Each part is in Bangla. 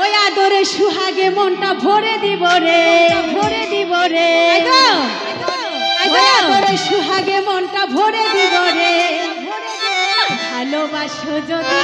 ওই আদরে সুহাগে মনটা ভরে দিব রে। ভরে দিব রে। সুহাগে মনটা ভরে দিব রে। ভালোবাসো যদি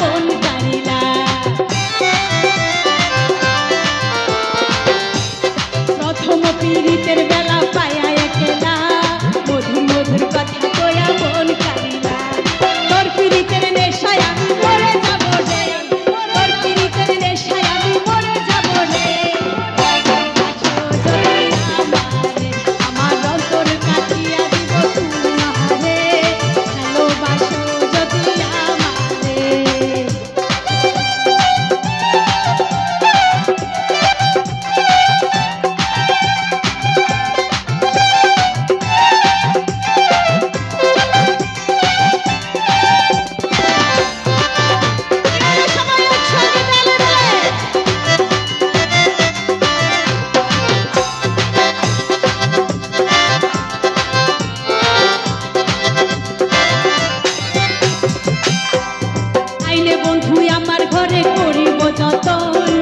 con ধরে করিব যতন